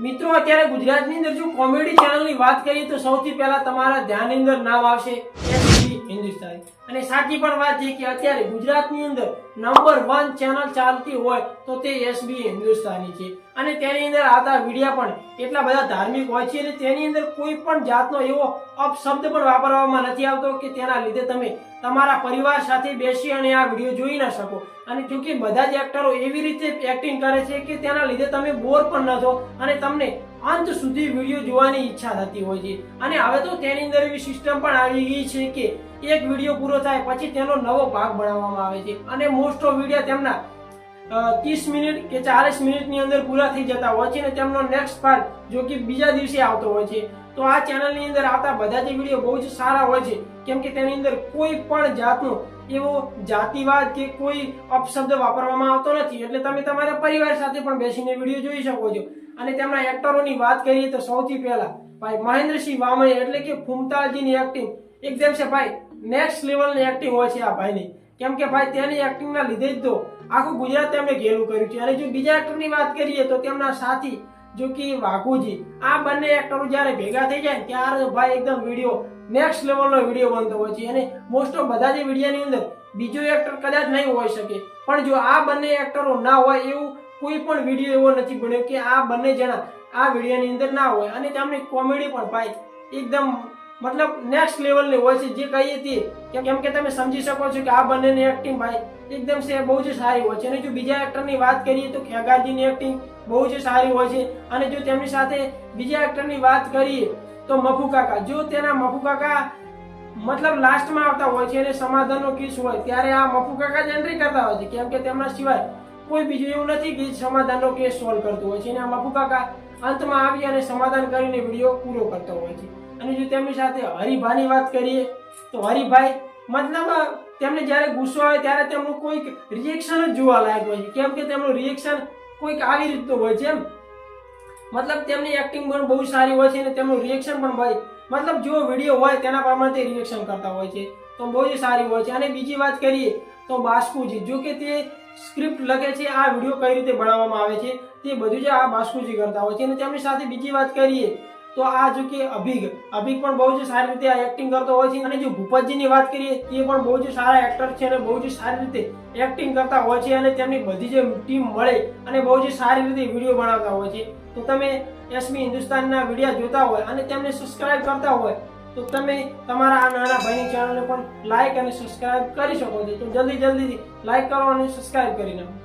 મિત્રો, અત્યારે ગુજરાતની અંદર જો કોમેડી ચેનલની વાત કરીએ તો સૌથી પહેલા તમારા ધ્યાનની અંદર નામ આવશે હિન્દુસ્તાની. અને સાચી પણ વાત છે કે અત્યારે ગુજરાતની અંદર નંબર વન ચેનલ ચાલતી હોય તો તે એસબી હિન્દુસ્તાની છે. અને તેની અંદર આવતા વિડીયા પણ એટલા બધા ધાર્મિક હોય છે અને તેની અંદર કોઈ પણ જાતનો એવો અપશબ્દ પણ વાપરવામાં નથી આવતો કે તેના લીધે તમે તમારા પરિવાર સાથે બેસી અને આ વીડિયો જોઈ ના શકો. અને ચૂંકિ બધા જ એક્ટરો એવી રીતે એક્ટિંગ કરે છે કે તેના લીધે તમે બોર પણ ન થો અને તમને અંત સુધી વીડિયો જોવાની ઈચ્છા થતી હોય છે. અને હવે તો તેની અંદર એવી સિસ્ટમ પણ આવી ગઈ છે કે એક વીડિયો પૂરો થાય પછી તેનો નવો ભાગ બનાવવામાં આવે છે. અને મોસ્ટ ઓફ વીડિયો તેમના ત્રીસ મિનિટ કે ચાલીસ મિનિટની અંદર પૂરા થઈ જતા હોય છે અને તેમનો નેક્સ્ટ પાર્ટ જો કે બીજા દિવસે આવતો હોય છે. તો આ ચેનલની અંદર આવતા બધા જ વીડિયો બહુ જ સારા હોય છે. કેમ કે તેની અંદર કોઈ પણ જાતનો એવો જાતિવાદ કે કોઈ અપશબ્દ વાપરવામાં આવતો નથી. એટલે તમે તમારા પરિવાર સાથે પણ બેસીને વીડિયો જોઈ શકો છો. અને તેમના એક્ટરોની વાત કરીએ તો સૌથી પહેલા ભાઈ મહેન્દ્રસિંહ વામણી એટલે કે ફૂમતાજીની એક્ટિંગ એકદમ છે ભાઈ નેક્સ્ટ લેવલની એક્ટિંગ હોય છે આ ભાઈની. કેમ કે ભાઈ તેની એક્ટિંગના લીધે જ તો આખું ગુજરાત તેમણે ઘેલું કર્યું છે. અને જો બીજા એક્ટરની વાત કરીએ તો તેમના સાથી જો કે વાઘુજી, આ બંને એક્ટરો જ્યારે ભેગા થઈ જાય ત્યારે ભાઈ એકદમ વીડિયો નેક્સ્ટ લેવલનો વીડિયો બનતો હોય છે. અને મોસ્ટ ઓફ બધા જે વિડીયોની અંદર બીજો એક્ટર કદાચ નહીં હોઈ શકે. પણ જો આ બંને એક્ટરો ના હોય એવું કોઈ પણ વીડિયો એવો નથી બન્યો કે આ બંને જણા આ વિડીયોની અંદર ના હોય. અને તેમની કોમેડી પણ ભાઈ એકદમ મતલબ નેક્સ્ટ લેવલની હોય છે, જે કહીએ તે. કેમ કે તમે સમજી શકો છો કે આ બંનેની એક્ટિંગ ભાઈ એકદમ છે, બહુ જ સારી હોય છે. અને જો બીજા એક્ટરની વાત કરીએ તો ખેગાજીની એક્ટિંગ બહુ જ સારી હોય છે. અને જો તેમની સાથે બીજા એક્ટરની વાત કરીએ તો મફુ કાકા. જો તેના મફુ કાકા મતલબ લાસ્ટમાં આવતા હોય છે અને સમાધાનનો કેસ હોય, ત્યારે આ મફુ કાકા જ એન્ટ્રી કરતા હોય છે. કેમ કે તેમના સિવાય કોઈ બીજું એવું નથી કે સમાધાનનો કેસ સોલ્વ કરતું હોય છે. અને આ મફુ કાકા અંતમાં આવી અને સમાધાન કરીને વીડિયો પૂરો કરતો હોય છે. અને જો તેમની સાથે હરિભાની વાત કરીએ, તો હરિભાઈ મતલબ તેમને જ્યારે ગુસ્સો આવે ત્યારે તેમનું કોઈક રિએક્શન જ જોવા લાયક હોય છે. કેમ કે તેમનું રિએક્શન કોઈક આવી રીતનું હોય છે એમ. મતલબ તેમની એક્ટિંગ પણ બહુ સારી હોય છે અને તેમનું રિએક્શન પણ ભાઈ, મતલબ જો વીડિયો હોય તેના પ્રમાણે તે રિએક્શન કરતા હોય છે. તો બહુ જ સારી હોય છે. અને બીજી વાત કરીએ તો બાસ્કુજી, જો કે તે સ્ક્રિપ્ટ લખે છે, આ વીડિયો કઈ રીતે બનાવવામાં આવે છે તે બધું જ આ બાસ્કુજી કરતા હોય છે. અને તેમની સાથે બીજી વાત કરીએ તો આ જો કે અભિગ અભિગ પણ બહુ જ સારી રીતે એક્ટિંગ કરતો હોય છે. અને જો ભૂપતજીની વાત કરીએ તે પણ બહુ જ સારા એક્ટર છે અને બહુ જ સારી રીતે એક્ટિંગ કરતા હોય છે અને તેમની બધી જે ટીમ મળે અને બહુ જ સારી રીતે વીડિયો બનાવતા હોય છે. તો તમે એસમી હિન્દુસ્તાનના વિડીયા જોતા હોય અને તેમને સબસ્ક્રાઇબ કરતા હોય, તો તમે તમારા આ નાના ભાઈની ચેનલને પણ લાઇક અને સબસ્ક્રાઇબ કરી શકો છો. તો જલ્દી જલ્દી લાઇક કરો અને સબસ્ક્રાઇબ કરી નાખો